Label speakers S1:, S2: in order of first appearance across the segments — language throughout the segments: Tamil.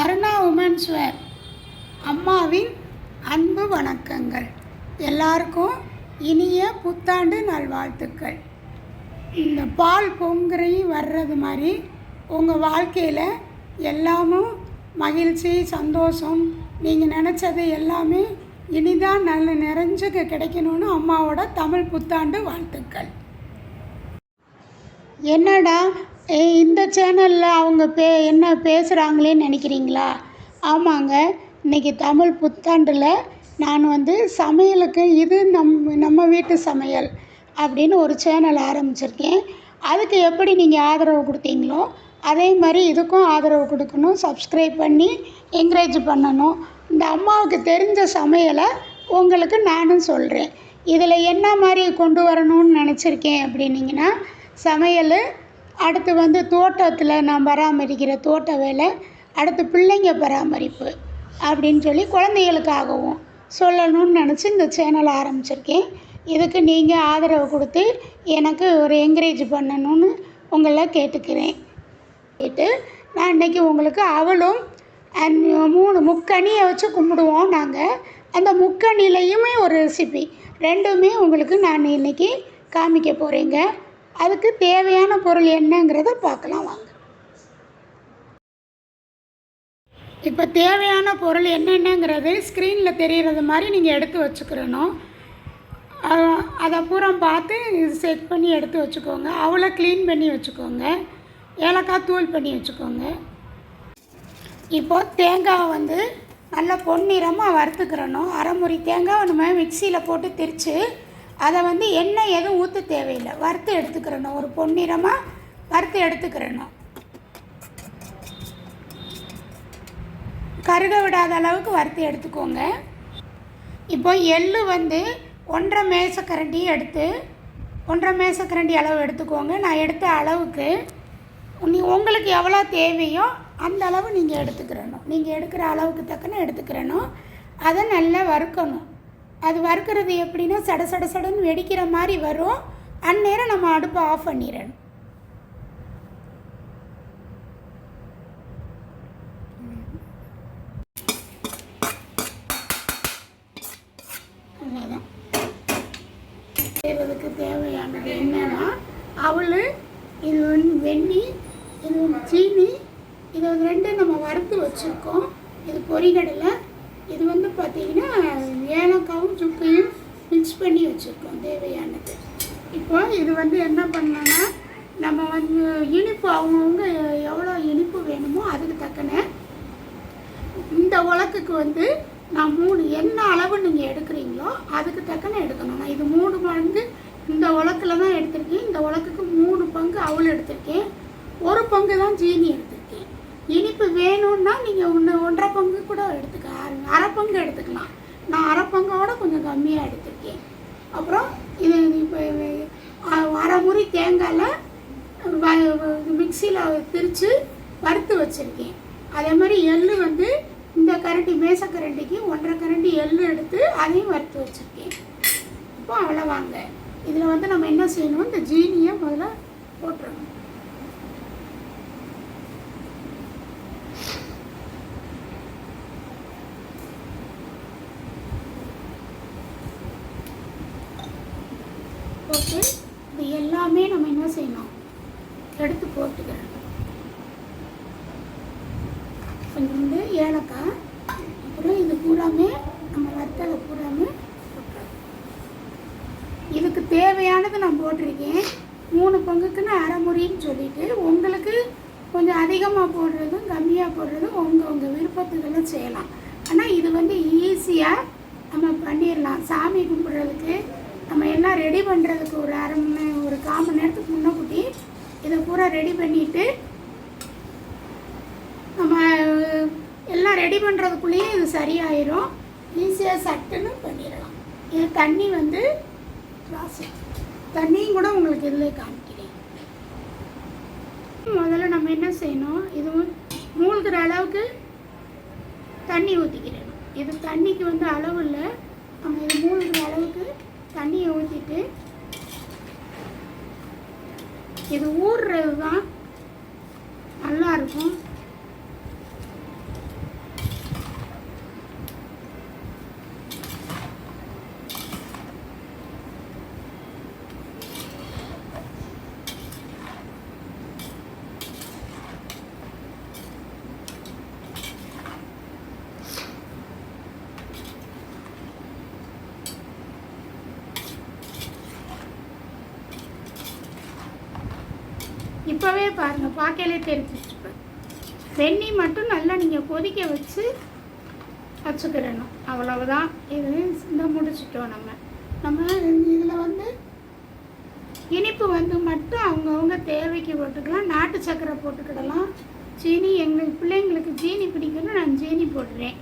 S1: அருணா உமன்ஸ் வேர் அம்மாவின் அன்பு வணக்கங்கள். எல்லாருக்கும் இனிய புத்தாண்டு நல்வாழ்த்துக்கள். இந்த பால் பொங்குறையும் வர்றது மாதிரி உங்கள் வாழ்க்கையில் எல்லாமும் மகிழ்ச்சி சந்தோஷம் நீங்கள் நினச்சது எல்லாமே இனிதான் நல்ல நிறைஞ்சு கிடைக்கணும்னு அம்மாவோட தமிழ் புத்தாண்டு வாழ்த்துக்கள். என்னடா இந்த சேனலில் அவங்க பே என்ன பேசுகிறாங்களேன்னு நினைக்கிறீங்களா? ஆமாங்க. இன்றைக்கி தமிழ் புத்தாண்டில் நான் வந்து சமையலுக்கு இது நம் நம்ம வீட்டு சமையல் அப்படின்னு ஒரு சேனல் ஆரம்பிச்சிருக்கேன். அதுக்கு எப்படி நீங்கள் ஆதரவு கொடுத்தீங்களோ அதே மாதிரி இதுக்கும் ஆதரவு கொடுக்கணும். சப்ஸ்கிரைப் பண்ணி என்கரேஜ் பண்ணணும். இந்த அம்மாவுக்கு தெரிஞ்ச சமையலை உங்களுக்கு நானும் சொல்கிறேன் இதில் என்ன மாதிரி கொண்டு வரணும்னு நினச்சிருக்கேன் அப்படின்னீங்கன்னா சமையல் அடுத்து வந்து தோட்டத்தில் நான் பராமரிக்கிற தோட்ட வேலை அடுத்து பிள்ளைங்க பராமரிப்பு அப்படின்னு சொல்லி குழந்தைகளுக்காகவும் சொல்லணும்னு நினச்சி இந்த சேனலை ஆரம்பிச்சிருக்கேன். இதுக்கு நீங்கள் ஆதரவு கொடுத்து எனக்கு ஒரு என்கரேஜ் பண்ணணும்னு உங்களை கேட்டுக்கிறேன். கேட்டு நான் இன்றைக்கி உங்களுக்கு அவளும் மூணு முக்கணியை வச்சு கும்பிடுவோம் நாங்கள் அந்த முக்கணிலையுமே ஒரு ரெசிபி ரெண்டுமே உங்களுக்கு நான் இன்றைக்கி காமிக்க போகிறேங்க அதுக்கு தேவையான பொருள் என்னங்கிறத பார்க்கலாம் வாங்க. இப்போ தேவையான பொருள் என்னென்னங்கிறது ஸ்க்ரீனில் தெரிகிறது மாதிரி நீங்கள் எடுத்து வச்சுக்கிறணும் அதை பூரா பார்த்து செட் பண்ணி எடுத்து வச்சுக்கோங்க. அவளை க்ளீன் பண்ணி வச்சுக்கோங்க. ஏலக்காய் தூள் பண்ணி வச்சுக்கோங்க. இப்போது தேங்காய் வந்து நல்லா பொன்னிறமாக வறுத்துக்கிறணும் அரைமுறி தேங்காவை நம்ம மிக்சியில் போட்டு திரித்து அதை வந்து எண்ணெய் எதுவும் ஊற்ற தேவையில்லை. வறுத்து எடுத்துக்கிறணும். ஒரு பொன்னிறமாக வறுத்து எடுத்துக்கிறணும். கருக விடாத அளவுக்கு வறுத்து எடுத்துக்கோங்க. இப்போ எள் வந்து ஒன்றரை மேசக்கரண்டி எடுத்து ஒன்றரை மேசக்கரண்டி அளவு எடுத்துக்கோங்க. நான் எடுத்த அளவுக்கு நீ உங்களுக்கு எவ்வளோ தேவையோ அந்த அளவு நீங்கள் எடுத்துக்கிறணும். நீங்கள் எடுக்கிற அளவுக்கு தக்கன எடுத்துக்கிறணும். அதை நல்லா வறுக்கணும். அது வறுக்கிறது எப்படின்னா சட சட சடன்னு வெடிக்கிற மாதிரி வரும். அந்நேரம் நம்ம அடுப்பை ஆஃப் பண்ணிடணும் அவ்வளோதான் செய்கிறதுக்கு தேவையானது என்னன்னா அவள் இது வந்து வெண்ணி இது சீனி இது வந்து ரெண்டும் நம்ம வறுத்து வச்சுருக்கோம். இது பொறிகடலை இது வந்து பார்த்திங்கன்னா ஏலக்காவும் சுக்கையும் மிக்ஸ் பண்ணி வச்சுருக்கோம் தேவையானது. இப்போ இது வந்து என்ன பண்ணோன்னா நம்ம வந்து இனிப்பு அவங்கவுங்க எவ்வளோ இனிப்பு வேணுமோ அதுக்கு தக்கன இந்த உலக்குக்கு வந்து நான் மூணு என்ன அளவு நீங்கள் எடுக்கிறீங்களோ அதுக்கு தக்கன எடுக்கணும். நான் இது மூணு மடங்கு இந்த உலக்கில் தான் எடுத்திருக்கேன். இந்த உலக்குக்கு மூணு பங்கு அவள் எடுத்திருக்கேன். ஒரு பங்கு தான் ஜீனி எடுத்திருக்கேன். இனிப்பு வேணும்னா நீங்கள் ஒன்று ஒன்றரை பங்கு கூட எடுத்துக்க அரை- அரை பங்கு எடுத்துக்கலாம். நான் அரை பங்கோட கொஞ்சம் கம்மியாக எடுத்துருக்கேன். அப்புறம் இது இப்போ அரை முறி தேங்காயில் மிக்சியில் திரித்து வறுத்து வச்சுருக்கேன். அதே மாதிரி எள்ளு வந்து இந்த கரண்டி மேசக்கரண்டிக்கு ஒன்றரை கரண்டி எள்ளு எடுத்து அதையும் வறுத்து வச்சுருக்கேன். இப்போ அவ்வளோவாங்க இதில் வந்து நம்ம என்ன செய்யணும்? இந்த ஜீனியை முதல்ல போட்டுருணும் போட்டு இது எல்லாமே நம்ம என்ன செய்யணும்? எடுத்து போட்டுக்கிறோம். கொஞ்சோண்டு ஏலக்காய் அப்புறம் இது பூராமே நம்ம வத்தலை பூராமே போட்டுறோம் இதுக்கு தேவையானது நான் போட்டிருக்கேன். மூணு பங்குக்குன்னு அரை முறின்னு சொல்லிட்டு உங்களுக்கு கொஞ்சம் அதிகமாக போடுறதும் கம்மியாக போடுறதும் உங்கள் உங்கள் விருப்பத்துக்கெல்லாம் செய்யலாம். ஆனால் இது வந்து ஈஸியாக நம்ம பண்ணிடலாம். சாமி கும்பிட்றதுக்கு நம்ம எல்லாம் ரெடி பண்ணுறதுக்கு ஒரு அரை மணி ஒரு கால் மணி நேரத்துக்கு முன்னக்கூட்டி இதை பூரா ரெடி பண்ணிவிட்டு நம்ம எல்லாம் ரெடி பண்ணுறதுக்குள்ளேயே இது சரியாயிரும். ஈஸியாக சட்டுன்னு பண்ணிடலாம். இது தண்ணி வந்து ராசி தண்ணியும் கூட உங்களுக்கு இதில் காமிக்கிறேன். முதல்ல நம்ம என்ன செய்யணும்? இது மூழ்கிற அளவுக்கு தண்ணி ஊற்றிக்கிறணும் இது தண்ணிக்கு வந்து அளவு இல்லை. நம்ம இது மூழ்கிற அளவுக்கு தண்ணியை ஊற்றிட்டு இது ஊறுறது தான் நல்லா இப்போவே பாருங்கள் பார்க்கலே தெரிஞ்சிட்டு வெந்நீர் மட்டும் நல்லா நீங்கள் கொதிக்க வச்சு வச்சுக்கிடணும். அவ்வளவுதான். இது இந்த முடிச்சிட்டோம் நம்ம. நம்ம இதில் வந்து இனிப்பு வந்து மட்டும் அவங்கவுங்க தேவைக்கு போட்டுக்கலாம். நாட்டு சக்கரை போட்டுக்கிடலாம். சீனி எங்களுக்கு பிள்ளைங்களுக்கு சீனி பிடிக்கணும் நான் சீனி போடுறேன்.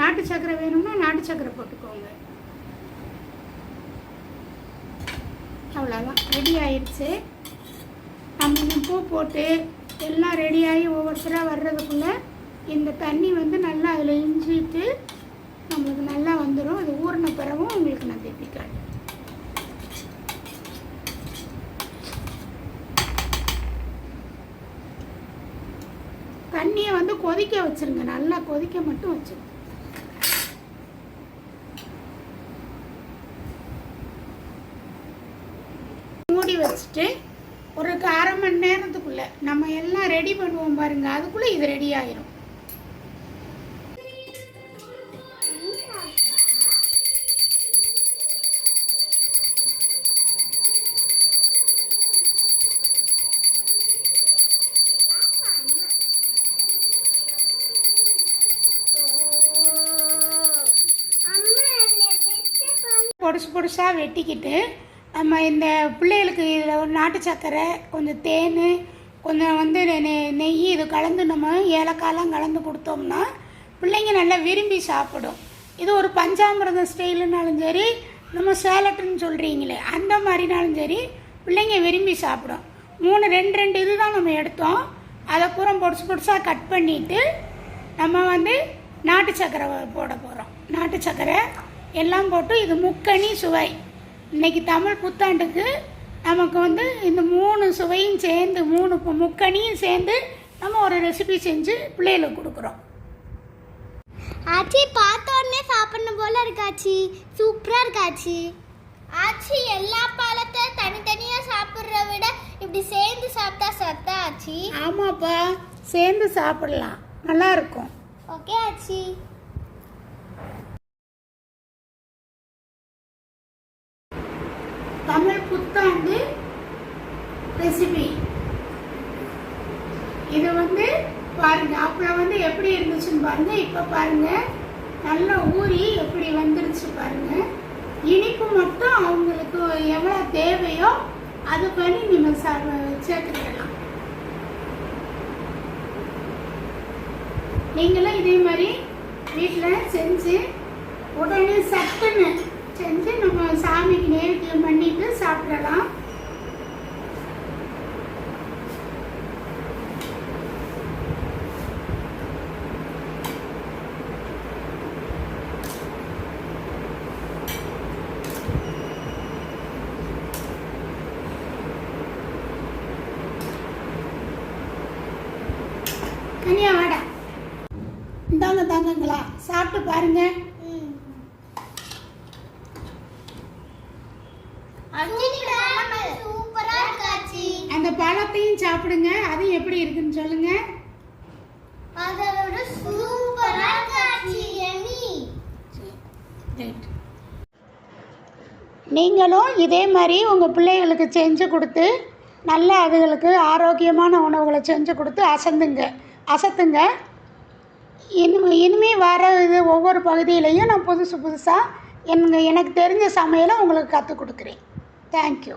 S1: நாட்டு சக்கரை வேணும்னா நாட்டு சக்கரை போட்டுக்கோங்க. அவ்வளோதான் ரெடி ஆயிடுச்சு நம்ம பூ போட்டு எல்லாம் ரெடியாகி ஒவ்வொருத்தராக வர்றதுக்குள்ளே இந்த தண்ணி வந்து நல்லா அதில் இஞ்சிட்டு நம்மளுக்கு நல்லா வந்துடும் அது ஊறின பிறகும் உங்களுக்கு நான் திருப்பி காட்டுறேன். தண்ணியை வந்து கொதிக்க வச்சுருங்க. நல்லா கொதிக்க மட்டும் வச்சுருங்க. மூடி வச்சுட்டு மணி நேரத்துக்குள்ள நம்ம எல்லாம் ரெடி பண்ணுவோம் பாருங்க அதுக்குள்ள இது ரெடி ஆயிரும் பொடுசு பொடுசாக வெட்டிக்கிட்டு நம்ம இந்த பிள்ளைகளுக்கு இதில் ஒரு நாட்டு சர்க்கரை கொஞ்சம் தேன் கொஞ்சம் வந்து நெய் இது கலந்து நம்ம ஏலக்காயெலாம் கலந்து கொடுத்தோம்னா பிள்ளைங்க நல்லா விரும்பி சாப்பிடும். இது ஒரு பஞ்சாமிரதம் ஸ்டைலுனாலும் சரி நம்ம சேலட்டுன்னு சொல்கிறீங்களே அந்த மாதிரினாலும் சரி பிள்ளைங்க விரும்பி சாப்பிடும். மூணு ரெண்டு ரெண்டு இது தான் நம்ம எடுத்தோம். அதை பூரா பொடிசு பொடிசாக கட் பண்ணிவிட்டு நம்ம வந்து நாட்டு சக்கரை போட போகிறோம் நாட்டு சர்க்கரை எல்லாம் போட்டு இது முக்கணி சுவை. இன்னைக்கு தமிழ் புத்தாண்டுக்கு நமக்கு வந்து இந்த மூணு சுவையும் சேர்ந்து மூணு முக்கணியும் சேர்ந்து நம்ம ஒரு ரெசிபி செஞ்சு பிள்ளைகளுக்கு கொடுக்குறோம்.
S2: ஆச்சி பார்த்த உடனே சாப்பிடணும் போல இருக்காச்சி சூப்பரா இருக்காச்சி ஆச்சி எல்லா பழத்தை தனித்தனியா சாப்பிடுறத விட இப்படி சேர்ந்து சாப்பிட்டா சத்தா ஆச்சி?
S1: ஆமாப்பா சேர்ந்து சாப்பிடலாம். நல்லா இருக்கும்.
S2: ஓகே ஆச்சி
S1: தமிழ் புத்தாண்டு ரெசிபி இது வந்து பாருங்க. அப்புறம் வந்து எப்படி இருந்துச்சுன்னு பாருங்க. இப்போ பாருங்க. நல்ல ஊறி எப்படி வந்துருச்சு பாருங்க. இனிப்பு மட்டும் அவங்களுக்கு எவ்வளோ தேவையோ அது பண்ணி நீங்கள் சா சேர்த்துக்கலாம். நீங்களும் இதே மாதிரி வீட்டில் செஞ்சு உடனே சட்டுன்னு செஞ்சு நம்ம சாமிக்கு நேரத்தில் பண்ணிட்டு சாப்பிடலாம். அந்த பழத்தையும் சாப்பிடுங்க. அது எப்படி இருக்குன்னு சொல்லுங்க. நீங்களும் இதே மாதிரி உங்கள் பிள்ளைகளுக்கு செஞ்சு கொடுத்து நல்ல அதுகளுக்கு ஆரோக்கியமான உணவுகளை செஞ்சு கொடுத்து அசந்துங்க. அசத்துங்க. இனிமே இனிமே வர இது ஒவ்வொரு பகுதியிலையும் நான் புதுசு புதுசாக எங்க எனக்கு தெரிஞ்ச சமையலை உங்களுக்கு கற்றுக் கொடுக்குறேன். தேங்க்யூ